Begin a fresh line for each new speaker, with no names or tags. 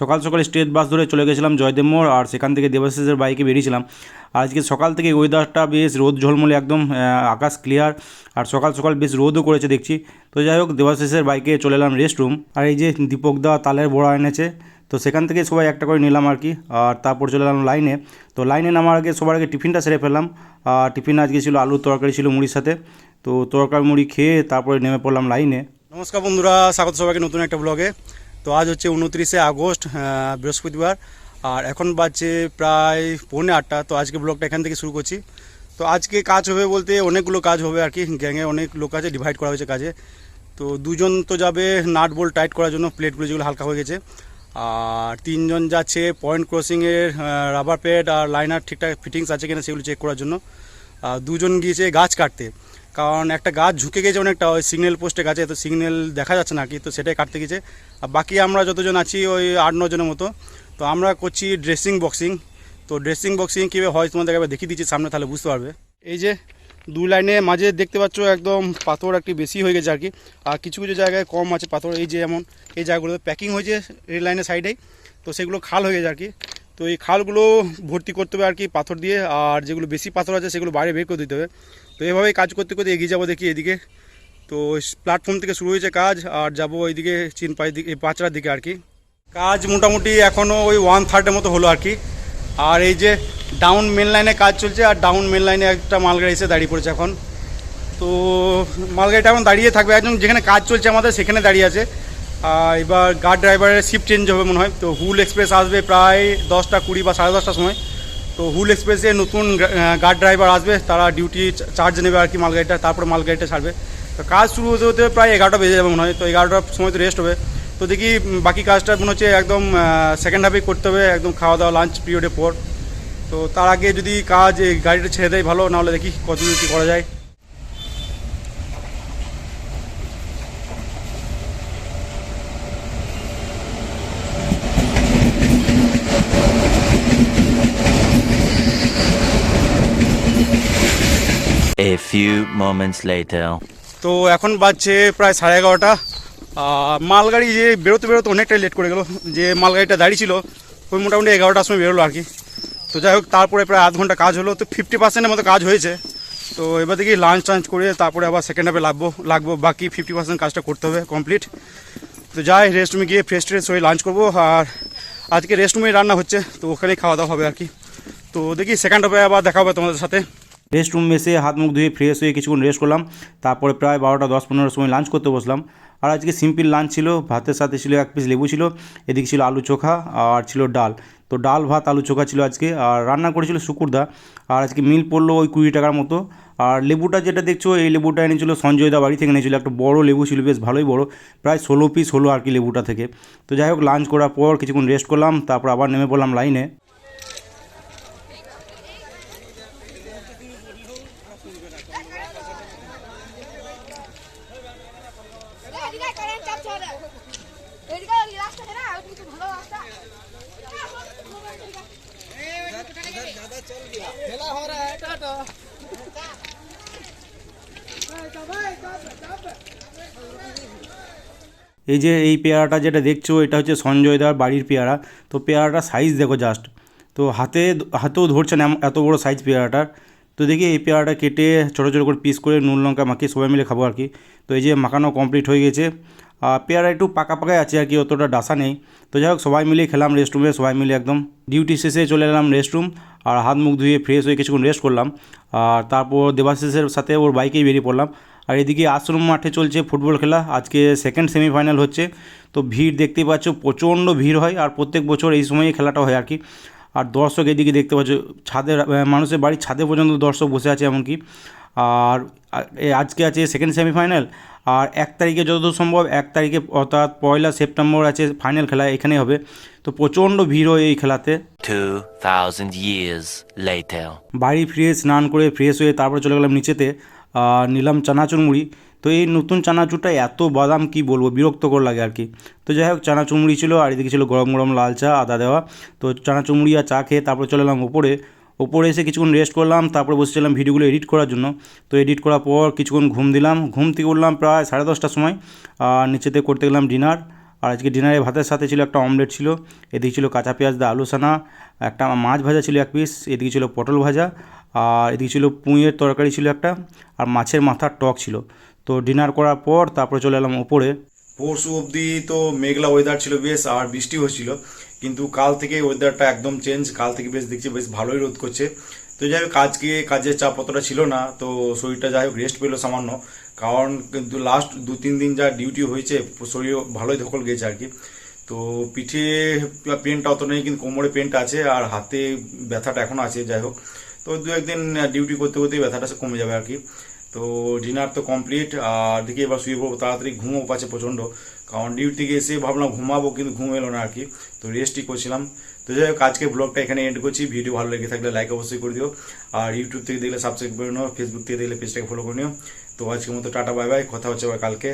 সকাল সকাল state bus ধরে চলে গেছিলাম জয়দেব মোড় আর সেখান থেকে দেবাশিসের বাইকে বেরিয়েছিলাম। আজকে সকাল থেকে ওয়েদারটা বেশ রোদ ঝলমলে একদম আকাশ ক্লিয়ার আর সকাল সকাল বেশ রোদও করেছে দেখছি। তো যাই হোক, দেবাশিসের বাইকে চলে এলাম রেস্ট রুম আর এই যে দীপক দা তালের বড়া এনেছে, তো সেখান থেকে সবাই একটা করে নিলাম আর কি। আর তারপর চলে এলাম লাইনে তো লাইনে নামার আগে সবার আগে টিফিনটা সেরে ফেললাম। আর টিফিন আজকে ছিল আলুর তরকারি ছিল মুড়ির সাথে, তো তরকারি মুড়ি খেয়ে তারপরে নেমে পড়লাম লাইনে নমস্কার বন্ধুরা, স্বাগত সবাইকে নতুন একটা ব্লগে তো আজ হচ্ছে উনত্রিশে আগস্ট বৃহস্পতিবার, আর এখন বাজছে প্রায় পৌনে আটটা। তো আজকে ব্লগটা এখান থেকে শুরু করছি। তো আজকে কাজ হবে বলতে অনেকগুলো কাজ হবে আর কি। গ্যাংয়ে অনেক লোক আছে ডিভাইড করা হয়েছে কাজে। তো দুজন তো যাবে নাট বোল্ট টাইট করার জন্য, প্লেটগুলো যেগুলো হালকা হয়ে গেছে। আর তিনজন যাচ্ছে পয়েন্ট ক্রসিংয়ের রাবার প্যাড আর লাইনার ঠিকঠাক ফিটিংস আছে কিনা সেগুলো চেক করার জন্য। দুজন গিয়েছে গাছ কাটতে। কারণ একটা গাছ ঝুঁকে গেছে অনেকটা, ওই সিগন্যাল পোস্টে গাছে, তো সিগন্যাল দেখা যাচ্ছে না কি, তো সেটাই কাটতে গেছে। আর বাকি আমরা যতজন আছি, ওই আট নজনের মতো, তো আমরা করছি ড্রেসিং বক্সিং তো ড্রেসিং বক্সিং কীভাবে হয় তোমাদের একবার দেখিয়ে দিচ্ছি, সামনে তাহলে বুঝতে পারবে। এই যে দু লাইনে মাঝে দেখতে পাচ্ছ একদম পাথর একটি বেশি হয়ে গেছে আর কি, আর কিছু কিছু জায়গায় কম আছে পাথর, এই যে যেমন এই জায়গাগুলোতে প্যাকিং হয়েছে রেল লাইনের সাইডেই তো সেগুলো খাল হয়ে গেছে আর কি। তো এই খালগুলো ভর্তি করতে হবে আর কি, পাথর দিয়ে, আর যেগুলো বেশি পাথর আছে সেগুলো বাইরে বের করে দিতে হবে। তো এভাবেই কাজ করতে করতে এগিয়ে যাব দেখি এদিকে। তো প্ল্যাটফর্ম থেকে শুরু হয়েছে কাজ, আর যাব ওইদিকে চিনপাই দিকে পাঁচড়ার দিকে আর কি। কাজ মোটামুটি এখনও ওই ওয়ান থার্ডের মতো হলো আর কি। আর এই যে ডাউন মেন লাইনে কাজ চলছে, আর ডাউন মেন লাইনে একটা মালগাড়ি এসে দাঁড়িয়ে পড়েছে এখন। তো মালগাড়িটা এখন দাঁড়িয়ে থাকবে, একদম যেখানে কাজ চলছে আমাদের সেখানে দাঁড়িয়ে আছে। এবার গার্ড ড্রাইভারের শিফট চেঞ্জ হবে মনে হয়। তো হুল এক্সপ্রেস আসবে প্রায় দশটা কুড়ি বা সাড়ে দশটার সময়। তো হুল এক্সপ্রেসে নতুন গার্ড ড্রাইভার আসবে, তারা ডিউটি চার্জ নেবে আর কি মালগাড়িটা, তারপরে মালগাড়িটা ছাড়বে। তো কাজ শুরু হতে হতে প্রায় এগারোটা বেজে যাবে মনে হয়। তো এগারোটার সময় তো রেস্ট হবে। তো দেখি বাকি কাজটা মনে হচ্ছে একদম সেকেন্ড হাফেই করতে হবে, একদম খাওয়া দাওয়া লাঞ্চ পিরিয়ডের পর। তো তার আগে যদি কাজ গাড়িটা ছেড়ে দেয় ভালো, নাহলে দেখি কতদূর কী করা যায়।
A few moments later.
তো এখন বাজছে প্রায় সাড়ে এগারোটা। মালগাড়ি যে বেরোতে বেরোতে অনেকটাই লেট করে গেল। যে মালগাড়িটা দাঁড়িয়ে ছিল, ওই মোটামুটি এগারোটার সময় বেরোলো আর কি। তো যাই হোক, তারপরে প্রায় আধ ঘণ্টা কাজ হলো। তো ফিফটি পার্সেন্টের মতো কাজ হয়েছে। তো এবার দেখি লাঞ্চ টাঞ্চ করে তারপরে আবার সেকেন্ড হাফে লাগবো লাগবো। বাকি ফিফটি পার্সেন্ট কাজটা করতে হবে কমপ্লিট তো যাই রেস্ট রুমে গিয়ে ফ্রেশ ট্রেশ হয়ে লাঞ্চ করব। আর আজকে রেস্ট রুমেই রান্না হচ্ছে, তো ওখানেই খাওয়া দাওয়া হবে আর কি। তো দেখি সেকেন্ড হাফে আবার দেখা হবে তোমাদের সাথে। রেস্ট রুম এসে হাত মুখ ধুয়ে ফ্রেশ হয়ে কিছুক্ষণ রেস্ট করলাম। তারপরে প্রায় বারোটা, দশ, পনেরোর সময় লাঞ্চ করতে বসলাম। আর আজকে সিম্পল লাঞ্চ ছিল, ভাতের সাথে ছিল এক পিস লেবু ছিল, এদিকে ছিল আলু চোখা আর ছিল ডাল। তো ডাল, ভাত, আলু চোখা ছিল আজকে। আর রান্না করেছিল শুকুরদা। আর আজকে মিল পড়ল ওই কুড়ি টাকার মতো। আর লেবুটা যেটা দেখছ, এই লেবুটা এনেছিল সঞ্জয়দা বাড়ি থেকে এনেছিল। একটা বড় লেবু ছিল, বেশ ভালোই বড়। প্রায় ষোলো পিস হলো আর কি লেবুটা থেকে। তো যাই হোক লাঞ্চ করার পর কিছুক্ষণ রেস্ট করলাম। তারপর আবার নেমে পড়লাম লাইনে এই যে এই পেয়ারাটা যেটা দেখছ, এটা হচ্ছে সঞ্জয় সঞ্জয়দার বাড়ির পেয়ারা। তো পেয়ারাটার সাইজ দেখো জাস্ট তো হাতে, হাতেও ধরছে না এত বড় সাইজ পেয়ারাটার। তো দেখি এই পেয়ারাটা কেটে ছোটো ছোটো করে পিস করে নুন, লঙ্কা মাখিয়ে সবাই মিলে খাব আর কি। তো এই যে মাখানো কমপ্লিট হয়ে গেছে। আর পেয়ারা একটু পাকা পাকাই আছে আর কি, অতটা ডাসা নেই। তো যাই হোক, সবাই মিলে খেলাম রেস্টরুমে সবাই মিলে একদম ডিউটি শেষে চলে এলাম রেস্টরুম আর হাত মুখ ধুয়ে ফ্রেশ হয়ে কিছুক্ষণ রেস্ট করলাম। আর তারপর দেবাশিসের সাথে ওর বাইকেই বেরিয়ে পড়লাম। আর এদিকে আশ্রম মাঠে চলছে ফুটবল খেলা। আজকে সেকেন্ড সেমিফাইনাল হচ্ছে। তো ভিড় দেখতেই পাচ্ছ, প্রচণ্ড ভিড় হয়। আর প্রত্যেক বছর এই সময়ে খেলাটা হয় আর কি। আর দর্শক এদিকে দেখতে পাচ্ছ ছাদের আহ, মানুষের বাড়ির ছাদে পর্যন্ত দর্শক বসে আছে এমনকি। আর আজকে আছে সেকেন্ড সেমিফাইনাল আর এক তারিখে যতদূর সম্ভব এক তারিখে অর্থাৎ পয়লা সেপ্টেম্বর আছে ফাইনাল খেলা এখানেই হবে। তো প্রচণ্ড ভিড় হয় এই খেলাতে।
2000 years later.
বাড়ি ফিরে স্নান করে ফ্রেশ হয়ে তারপরে চলে গেলাম নিচেতে। নিলাম চানাচুর মুড়ি। তো এই নতুন চানাচুরটা এত বাদাম, কি বলব, বিরক্তকর লাগে আর কি। তো যাই হোক, চানাচুর মুড়ি ছিল, আর এদিকে ছিল গরম গরম লাল চা, আদা দেওয়া। তো চানাচুর মুড়ি আর চা খেয়ে তারপরে চলে এলাম ওপরে। ওপরে এসে কিছুক্ষণ রেস্ট করলাম, তারপরে বসেছিলাম ভিডিওগুলো এডিট করার জন্য। তো এডিট করার পর কিছুক্ষণ ঘুম দিলাম। ঘুম থেকে উঠলাম প্রায় সাড়ে দশটার সময়। আর নিচেতে করতে গেলাম ডিনার আর আজকে ডিনারে ভাতের সাথে ছিল একটা অমলেট ছিল, এদিকে ছিল কাঁচা পেঁয়াজ দা আলু সানা একটা মাছ ভাজা ছিল এক পিস এদিকে ছিল পটল ভাজা, আর এদিকে ছিল পুঁইয়ের তরকারি ছিল একটা, আর মাছের মাথার টক ছিল। তো ডিনার করার পর তারপরে চলে এলাম ওপরে।
পরশু অবধি তো মেঘলা ওয়েদার ছিল বেশ, আর বৃষ্টি হচ্ছিল, কিন্তু কাল থেকে ওয়েদারটা একদম চেঞ্জ কাল থেকে বেশ দেখছি বেশ ভালোই রোদ করছে। তো যাই হোক, আজকে কাজের চাপ অতটা ছিল না, তো শরীরটা যাই হোক রেস্ট পেল সামান্য। কারণ কিন্তু লাস্ট দু তিন দিন যা ডিউটি হয়েছে শরীর ভালোই ধকল গেছে আর কি। তো পিঠে পেনটা অত নেই, কিন্তু কোমরে পেনটা আছে, আর হাতে ব্যথাটা এখনও আছে, যাই হোক। তো দু একদিন ডিউটি করতে করতে ব্যথাটা কমে যাবে আর কি। তো ডিনার তো কমপ্লিট আর দিকে এবার শুয়ে পড়ব, তাড়াতাড়ি ঘুমও পাচ্ছে প্রচণ্ড। কারণ ডিউটি থেকে এসে ভাবলাম ঘুমাবো কিন্তু ঘুম এলো না আর কি। তো রেস্টই করছিলাম। তো যাই হোক আজকে ব্লগটা এখানে এন্ড করছি। ভিডিও ভালো লেগে থাকলে লাইক অবশ্যই করে দিও। আর ইউটিউব থেকে দেখলে সাবস্ক্রাইব করে নিও ফেসবুক থেকে দেখলে পেজটাকে ফলো করে নিও। তো আজকের মতো টাটা বাই বাই কথা হচ্ছে আবার কালকে।